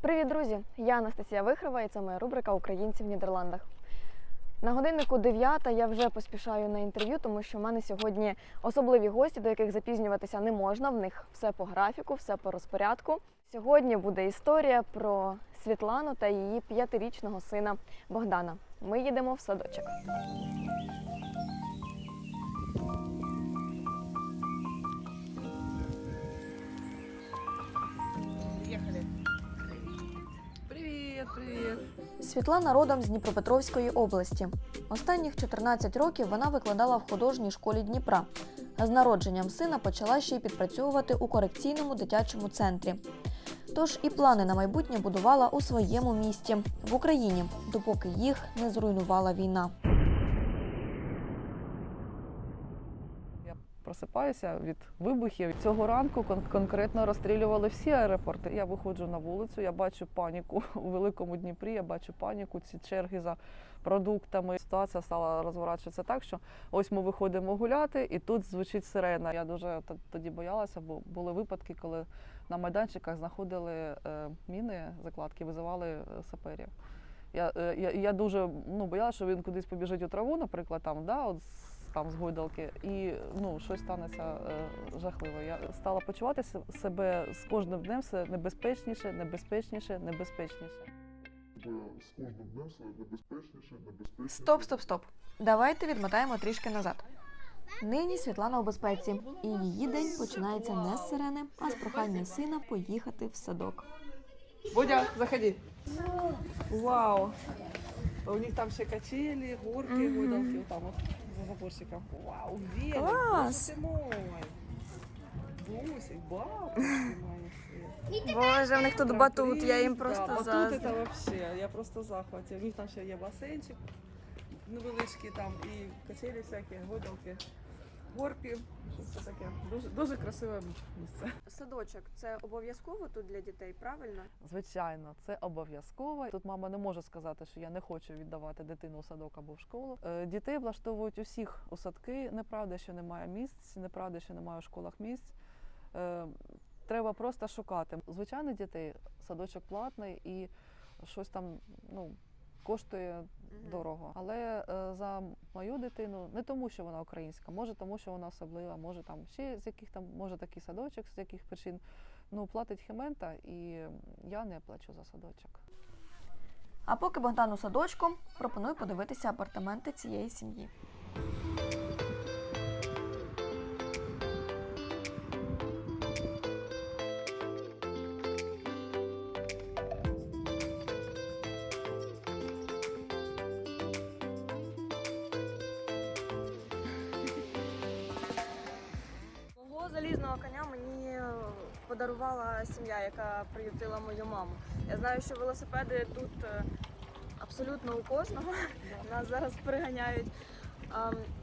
Привіт, друзі! Я Анастасія Вихрова і це моя рубрика Українці в Нідерландах. На годиннику 9 я вже поспішаю на інтерв'ю, тому що в мене сьогодні особливі гості, до яких запізнюватися не можна. В них все по графіку, все по розпорядку. Сьогодні буде історія про Світлану та її п'ятирічного сина Богдана. Ми їдемо в садочок. Світлана родом з Дніпропетровської області. Останніх 14 років вона викладала в художній школі Дніпра. З народженням сина почала ще й підпрацьовувати у корекційному дитячому центрі. Тож і плани на майбутнє будувала у своєму місті в Україні, допоки їх не зруйнувала війна. Я просипаюся від вибухів. Цього ранку кон- конкретно розстрілювали всі аеропорти. Я виходжу на вулицю, я бачу паніку у великому Дніпрі. Я бачу паніку, ці черги за продуктами. Ситуація стала розворачуватися так, що ось ми виходимо гуляти, і тут звучить сирена. Я дуже тоді боялася, бо були випадки, коли на майданчиках знаходили е, міни, закладки, визивали е, саперів. Я, е, я, я дуже ну, боялася, що він кудись побіжить у траву, наприклад, там, да, от там з гойдалки, і ну, щось станеться е, жахливе. Я стала почувати себе з кожним днем все небезпечніше, небезпечніше, небезпечніше. з кожним днем все небезпечніше, небезпечніше. Стоп, стоп, стоп. Давайте відмотаємо трішки назад. Нині Світлана у безпеці, і її день починається не з сирени, а з прохання сина поїхати в садок. Бодя, заходи. Вау! У них там ще качелі, горки, Мгм. гойдалки, там от за заборчиком. Вау, велик, Класс. боже ты мой. Бусик, бабушки. Боже, в них тут батут, я їм просто да, заздрю. Батут це вообще, я просто в захваті. У них там ще є басейнчик невеличкий там і качелі всякі, гойдалки, горки. Це таке? Дуже, дуже красиве місце. Садочок це обов'язково тут для дітей, правильно? Звичайно, це обов'язково. Тут мама не може сказати, що я не хочу віддавати дитину у садок або в школу. Е, Дітей влаштовують усіх у садки. Неправда, що немає місць, неправда, що немає у школах місць. Е, Треба просто шукати. Звичайно, дітей садочок платний і щось там ну, коштує дорого. Але е, за мою дитину не тому, що вона українська, може тому, що вона особлива, може там ще з яких там, може такий садочок, з яких причин. Ну, платить хімента, і я не плачу за садочок. А поки Богдану садочку, пропоную подивитися апартаменти цієї сім'ї. Подарувала сім'я, яка приютила мою маму. Я знаю, що велосипеди тут е, абсолютно у кожного. Нас зараз приганяють.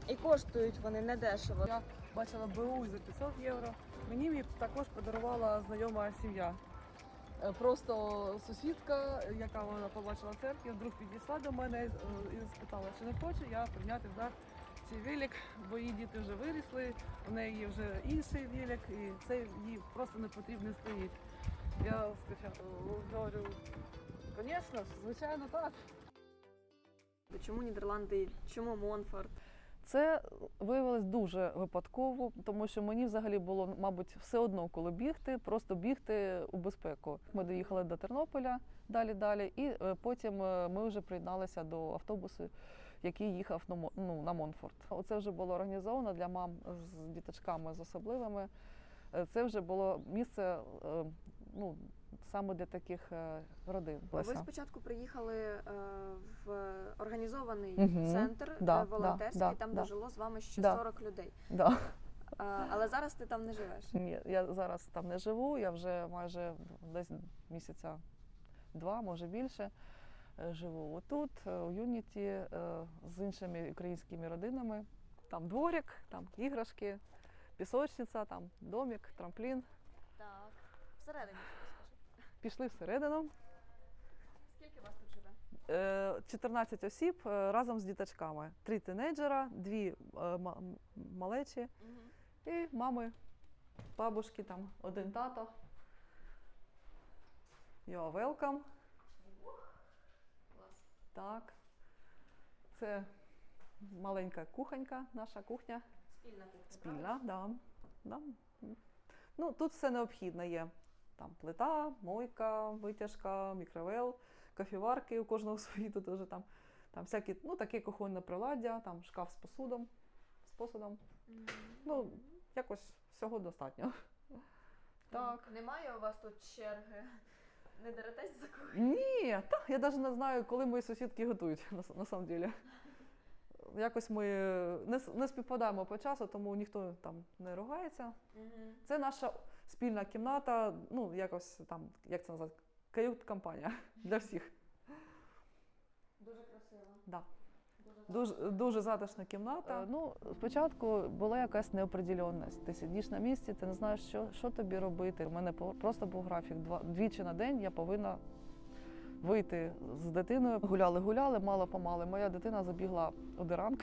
І коштують вони недешево. Я бачила БУ за 500 євро. Мені її також подарувала знайома сім'я. Е, Просто сусідка, яка вона побачила в церкві, вдруг підійшла до мене е, і спитала, чи не хочу я прийняти в дар цей велик, бо її діти вже вирісли, у неї є вже інший велик, і це їй просто не потрібно стоїть. Я спочатку говорю, звісно, звичайно так. Чому Нідерланди? Чому Монфорт? Це виявилось дуже випадково, тому що мені взагалі було, мабуть, все одно, коли бігти, просто бігти у безпеку. Ми доїхали до Тернополя далі далі, і е, потім е, ми вже приєдналися до автобусу, який їхав ну, на Монфорт. Оце вже було організовано для мам з діточками з особливими. Е, Це вже було місце е, ну, саме для таких е, родин. Ви спочатку приїхали в організований Мгм. центр Да, волонтерський, да, там да. де жило з вами ще Да. 40 людей. Да. Але зараз ти там не живеш. Ні, я зараз там не живу, я вже майже десь місяця два, може більше. Е, Живу отут, е, у Юніті, е, з іншими українськими родинами. Там дворик, там іграшки, пісочниця, там домик, трамплін. Так. Всередині скажи. Пішли всередину. Скільки вас тут живе? Е, 14 осіб разом з діточками. Три тинейджера, дві ма- малечі і мами, бабушки, там один тато. You are welcome. Так. Це маленька кухонька, наша кухня. Спільна кухня. Спільна, да. Да. Ну, тут все необхідне є. Там плита, мойка, витяжка, мікровел, кофіварки у кожного свої тут уже там. Там всякі, ну, таке кухонне приладдя, там шкаф з посудом, з посудом. Ну, якось всього достатньо. Так. Немає у вас тут черги? Не деретесь за кухню? Ні, та, я навіть не знаю, коли мої сусідки готують, на, на самом деле. Якось ми не, не співпадаємо по часу, тому ніхто там не ругається. Це наша спільна кімната, ну, якось там, як це назвати, кают-компанія для всіх. Дуже красиво. Да. Дуже, дуже затишна кімната. Ну, спочатку була якась неопределенність. Ти сидиш на місці, ти не знаєш, що, що тобі робити. У мене просто був графік. Два, двічі на день я повинна вийти з дитиною. Гуляли, гуляли, мало помали. Моя дитина забігла у диранг.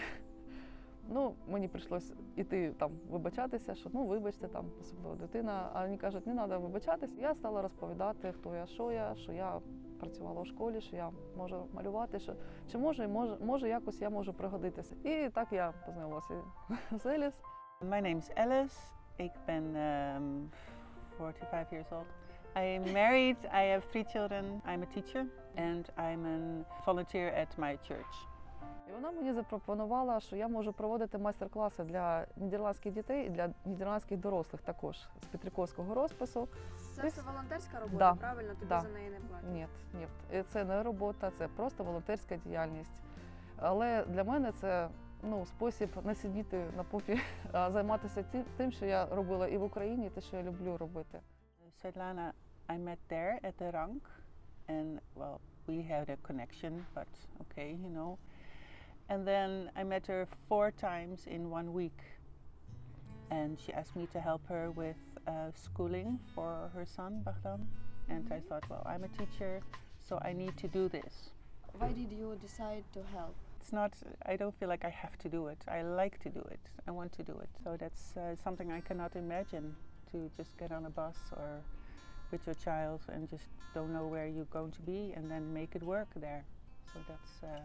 Ну, мені прийшлось іти там вибачатися, що ну вибачте, там особливо дитина. А вони кажуть, не треба вибачатись. Я стала розповідати, хто я, що я, що я працювала в школі, що я можу малювати, що чи може, може, може якось я можу пригодитися. І так я познайомилася з Еліс. My name's Alice. Ik ben um, 45 years old. I'm married. I have three children. I'm a teacher and I'm a volunteer at my church. І вона мені запропонувала, що я можу проводити майстер-класи для нідерландських дітей і для нідерландських дорослих також з петриківського розпису. Це все волонтерська робота, Да. правильно? Тобі Да. за неї не платять? Ні, ні, це не робота, це просто волонтерська діяльність. Але для мене це ну, спосіб не сидіти на попі, а займатися ті- тим, що я робила і в Україні, і те, що я люблю робити. Svetlana, I met there at the rank, and well, we had a connection, but okay, you know. And then I met her four times in one week, and she asked me to help her with uh, schooling for her son Baghdad. And I thought, well, I'm a teacher, so I need to do this. Why did you decide to help? It's not, I don't feel like I have to do it. I like to do it. I want to do it. So that's uh, something I cannot imagine to just get on a bus or with your child and just don't know where you're going to be and then make it work there. So that's, uh,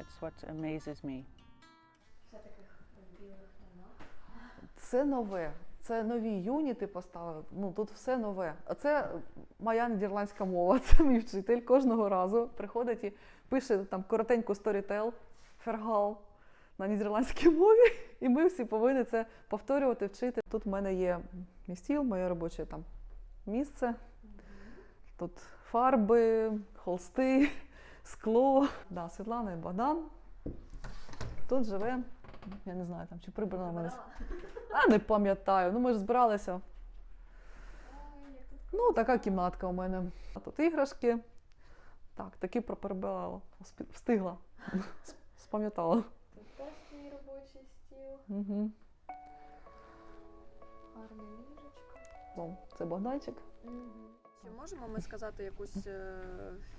that's what amazes me. Все таких білих тонах. Це нове. Це нові юніти поставив. Ну тут все нове. А це моя нідерландська мова. Це мій вчитель кожного разу приходить і пише там коротеньку сторітел, фергал на нідерландській мові, і ми всі повинні це повторювати, вчити. Тут в мене є мій стіл, моє робоче там місце. Тут фарби, холсти, скло. Да, Світлана і Богдан. Тут живе. Я не знаю, там чи прибрано мене. А не пам'ятаю. Ну ми ж збиралися. Ну, така кімнатка у мене. А тут іграшки. Так, таки проперебирала. Встигла. Спам'ятала. Тут теж твій робочий стіл, Угу. ліжечко. Ну, це Богданчик. Чи можемо ми сказати якусь е,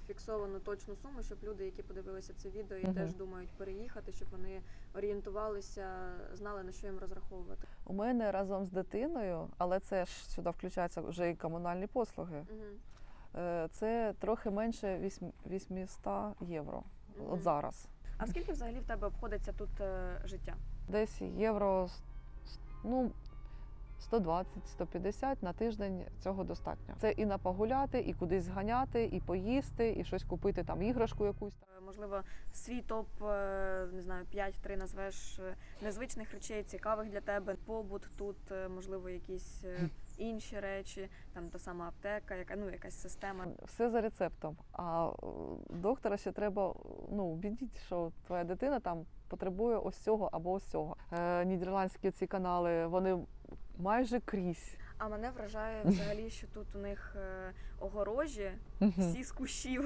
фіксовану точну суму, щоб люди, які подивилися це відео і Мгм. теж думають переїхати, щоб вони орієнтувалися, знали на що їм розраховувати? У мене разом з дитиною, але це ж сюди включаються вже і комунальні послуги. Угу. Це трохи менше 800 євро. Мгм. От зараз. А скільки взагалі в тебе обходиться тут е, життя? Десь євро ну, 120-150 на тиждень цього достатньо. Це і на погуляти, і кудись зганяти, і поїсти, і щось купити, там іграшку якусь. Е, Можливо, свій топ, е, не знаю, 5-3 назвеш е, незвичних речей, цікавих для тебе. Побут тут, можливо, якісь інші речі, там та сама аптека, яка ну якась система. Все за рецептом. А доктора ще треба ну, убідіть, що твоя дитина там потребує ось цього або ось цього. Нідерландські ці канали, вони майже крізь. А мене вражає взагалі, що тут у них е, огорожі, всі з кущів.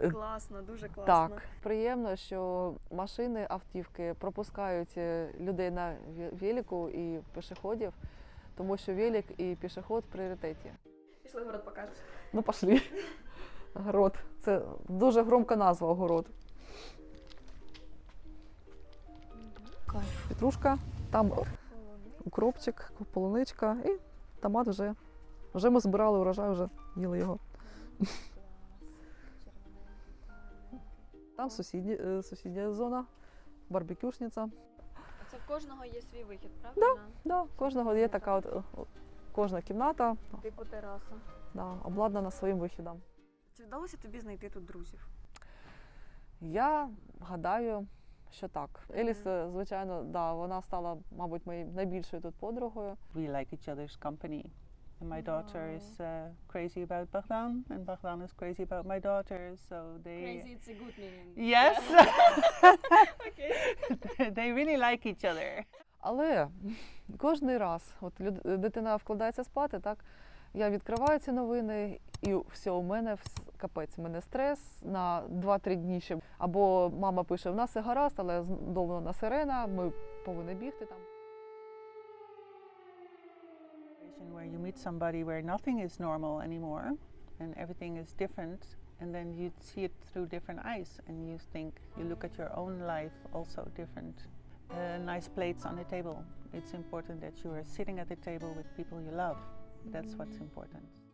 Е, Класно, дуже класно. Так, приємно, що машини, автівки пропускають е, людей на велику і пішоходів, тому що велик і пішоход в пріоритеті. Пішли город покажеш. Ну, пошли. Огород. Це дуже громка назва огород. Петрушка, там укропчик, полуничка і томат вже. Вже ми збирали урожай, вже їли його. Там сусідні, е, сусідня зона, барбекюшниця. Це в кожного є свій вихід, правда? Да, у кожного є така от, кожна кімната Типу тераса. да, обладнана своїм вихідом. Чи вдалося тобі знайти тут друзів? Я гадаю, що так. Еліс, е, звичайно, да, вона стала, мабуть, моєю найбільшою тут подругою. We like each other's company. And my daughter is uh, crazy about Bahram, and Bahram is crazy about my daughter. So they it's a good meaning. yes, they really like each other. Але кожен раз, от люд, дитина вкладається спати, так я відкриваю ці новини, і все, у мене капець, у мене стрес на 2-3 дні ще. Або мама пише: в нас все гаразд, але знову на сирена, ми повинні бігти там. where you meet somebody where nothing is normal anymore and everything is different and then you see it through different eyes and you think you look at your own life also different uh, nice plates on the table it's important that you are sitting at the table with people you love that's what's important